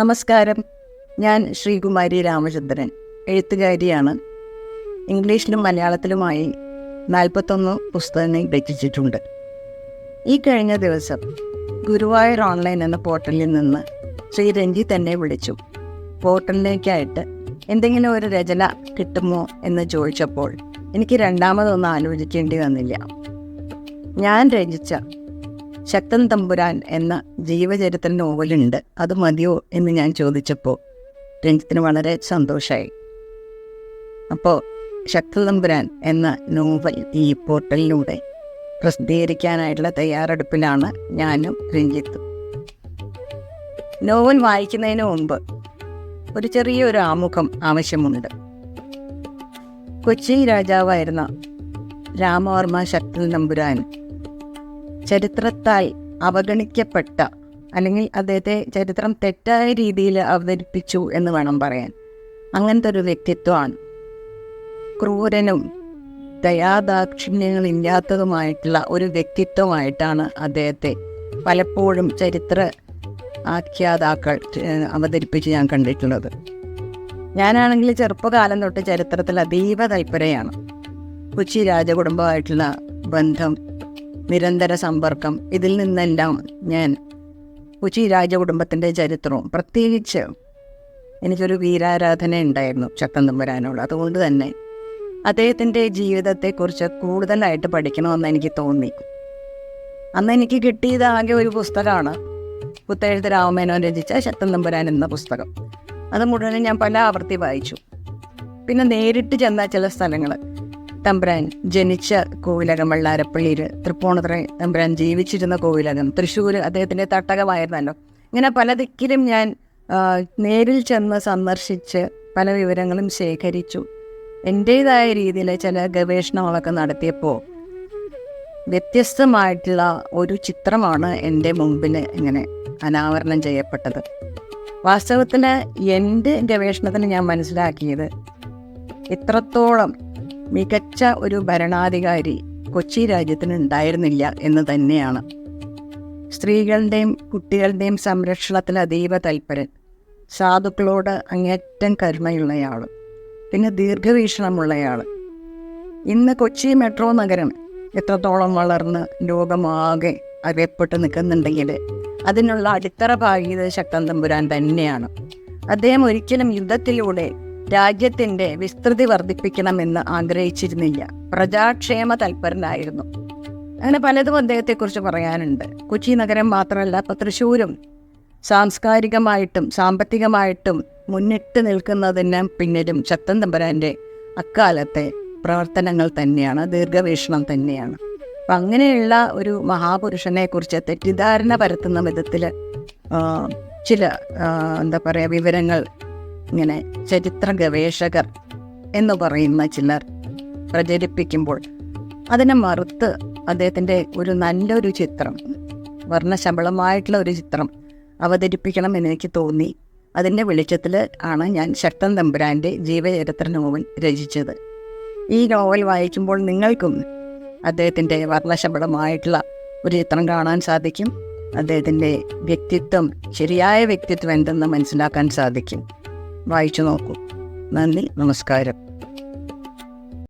നമസ്കാരം. ഞാൻ ശ്രീകുമാരി രാമചന്ദ്രൻ എഴുത്തുകാരിയാണ്. ഇംഗ്ലീഷിലും മലയാളത്തിലുമായി നാൽപ്പത്തൊന്ന് പുസ്തകങ്ങൾ രചിച്ചിട്ടുണ്ട്. ഈ കഴിഞ്ഞ ദിവസം ഗുരുവായൂർ ഓൺലൈൻ എന്ന പോർട്ടലിൽ നിന്ന് ശ്രീ രഞ്ജി തന്നെ വിളിച്ചു. പോർട്ടലിലേക്കായിട്ട് എന്തെങ്കിലും ഒരു രചന കിട്ടുമോ എന്ന് ചോദിച്ചപ്പോൾ എനിക്ക് രണ്ടാമതൊന്നും ആലോചിക്കേണ്ടി വന്നില്ല. ഞാൻ രചിച്ച ശക്തൻ തമ്പുരാൻ എന്ന ജീവചരിത്ര നോവലുണ്ട്. അത് മതിയോ എന്ന് ഞാൻ ചോദിച്ചപ്പോൾ രഞ്ജിത്തിന് വളരെ സന്തോഷമായി അപ്പോൾ ശക്തൻ തമ്പുരാൻ എന്ന നോവൽ ഈ പോർട്ടലിലൂടെ പ്രസിദ്ധീകരിക്കാനായിട്ടുള്ള തയ്യാറെടുപ്പിലാണ് ഞാനും രഞ്ജിത്തും. നോവൽ വായിക്കുന്നതിന് മുമ്പ് ഒരു ചെറിയൊരു ആമുഖം ആവശ്യമുണ്ട്. കൊച്ചി രാജാവായിരുന്ന രാമവർമ്മ ശക്തൻ തമ്പുരാൻ ചരിത്രത്താൽ അവഗണിക്കപ്പെട്ട അല്ലെങ്കിൽ അദ്ദേഹത്തെ ചരിത്രം തെറ്റായ രീതിയിൽ അവതരിപ്പിച്ചു എന്ന് വേണം പറയാൻ. അങ്ങനത്തെ ഒരു വ്യക്തിത്വമാണ്. ക്രൂരനും ദയാദാക്ഷിണ്യങ്ങളില്ലാത്തതുമായിട്ടുള്ള ഒരു വ്യക്തിത്വമായിട്ടാണ് അദ്ദേഹത്തെ പലപ്പോഴും ചരിത്ര ആഖ്യാതാക്കൾ അവതരിപ്പിച്ച് ഞാൻ കണ്ടിട്ടുള്ളത്. ഞാനാണെങ്കിൽ ചെറുപ്പകാലം തൊട്ട് ചരിത്രത്തിൽ അതീവ താല്പര്യമാണ് കൊച്ചി രാജകുടുംബമായിട്ടുള്ള ബന്ധം നിരന്തര സമ്പർക്കം. ഇതിൽ നിന്നെല്ലാം ഞാൻ കൊച്ചി രാജകുടുംബത്തിന്റെ ചരിത്രവും പ്രത്യേകിച്ച് എനിക്കൊരു വീരാരാധന ഉണ്ടായിരുന്നു ചക്കൻ തമ്പുരാനോട്. അതുകൊണ്ട് തന്നെ അദ്ദേഹത്തിന്റെ ജീവിതത്തെക്കുറിച്ച് കൂടുതലായിട്ട് പഠിക്കണമെന്ന് എനിക്ക് തോന്നി. അന്ന് എനിക്ക് കിട്ടിയത് ആകെ ഒരു പുസ്തകമാണ്. പുത്തെഴുത്ത് രാമമേനോൻ രചിച്ച ശക്തൻ തമ്പുരാൻ എന്ന പുസ്തകം. അത് മുഴുവനും ഞാൻ പല ആവർത്തി വായിച്ചു. പിന്നെ നേരിട്ട് ചെന്ന ചില സ്ഥലങ്ങൾ തമ്പുരാൻ ജനിച്ച കോവിലകം വെള്ളാരപ്പള്ളിയിൽ തൃപ്പൂണിത്തുറ തമ്പ്രാൻ ജീവിച്ചിരുന്ന കോവിലകം. തൃശ്ശൂർ അദ്ദേഹത്തിന്റെ തട്ടകമായിരുന്നല്ലോ. ഇങ്ങനെ പല ദിക്കിലും ഞാൻ നേരിൽ ചെന്ന് സന്ദർശിച്ച് പല വിവരങ്ങളും ശേഖരിച്ചു. എന്റേതായ രീതിയിൽ ചില ഗവേഷണങ്ങളൊക്കെ നടത്തിയപ്പോൾ വ്യത്യസ്തമായിട്ടുള്ള ഒരു ചിത്രമാണ് എന്റെ മുമ്പിൽ ഇങ്ങനെ അനാവരണം ചെയ്യപ്പെട്ടത്. വാസ്തവത്തിൽ എന്റെ ഗവേഷണത്തിന് ഞാൻ മനസ്സിലാക്കിയത് ഇത്രത്തോളം മികച്ച ഒരു ഭരണാധികാരി കൊച്ചി രാജ്യത്തിന് ഉണ്ടായിരുന്നില്ല എന്ന് തന്നെയാണ്. സ്ത്രീകളുടെയും കുട്ടികളുടെയും സംരക്ഷണത്തിൽ അതീവ തൽപരൻ. സാധുക്കളോട് അങ്ങേറ്റം കരുണയുള്ളയാൾ പിന്നെ ദീർഘവീക്ഷണമുള്ളയാൾ ഇന്ന് കൊച്ചി മെട്രോ നഗരം എത്രത്തോളം വളർന്ന് ലോകമാകെ അറിയപ്പെട്ട് നിൽക്കുന്നുണ്ടെങ്കിൽ അതിനുള്ള അടിത്തറ ഭാഗ്യത ശക്തൻ തമ്പുരാൻ തന്നെയാണ്. അദ്ദേഹം ഒരിക്കലും യുദ്ധത്തിലൂടെ രാജ്യത്തിന്റെ വിസ്തൃതി വർദ്ധിപ്പിക്കണമെന്ന് ആഗ്രഹിച്ചിരുന്നില്ല. പ്രജാക്ഷേമ തൽപരനായിരുന്നു. അങ്ങനെ പലതും അദ്ദേഹത്തെക്കുറിച്ച് പറയാനുണ്ട്. കൊച്ചി നഗരം മാത്രമല്ല ഇപ്പം തൃശ്ശൂരും സാംസ്കാരികമായിട്ടും സാമ്പത്തികമായിട്ടും മുന്നിട്ട് നിൽക്കുന്നതിന് പിന്നിലും ശക്തൻ തമ്പുരാന്റെ അക്കാലത്തെ പ്രവർത്തനങ്ങൾ തന്നെയാണ് ദീർഘവീക്ഷണം തന്നെയാണ്. അപ്പം അങ്ങനെയുള്ള ഒരു മഹാപുരുഷനെ കുറിച്ച് തെറ്റിദ്ധാരണ പരത്തുന്ന വിധത്തിൽ ചില എന്താ പറയുക വിവരങ്ങൾ ഇങ്ങനെ ചരിത്ര ഗവേഷകർ എന്ന് പറയുന്ന ചിലർ പ്രചരിപ്പിക്കുമ്പോൾ അതിനെ മറുത്ത് അദ്ദേഹത്തിന്റെ ഒരു നല്ലൊരു ചിത്രം വർണശബളമായിട്ടുള്ള ഒരു ചിത്രം അവതരിപ്പിക്കണം എന്ന് എനിക്ക് തോന്നി. അതിന്റെ വെളിച്ചത്തിൽ ആണ് ഞാൻ ശക്തൻ തമ്പുരാന്റെ ജീവചരിത്ര നോവൽ രചിച്ചത്. ഈ നോവൽ വായിക്കുമ്പോൾ നിങ്ങൾക്കും അദ്ദേഹത്തിന്റെ വർണശബളമായിട്ടുള്ള ഒരു ചിത്രം കാണാൻ സാധിക്കും. അദ്ദേഹത്തിന്റെ വ്യക്തിത്വം ശരിയായ വ്യക്തിത്വം എന്തെന്ന് മനസ്സിലാക്കാൻ സാധിക്കും. വായിച്ചു നോക്കൂ. നന്ദി നമസ്കാരം.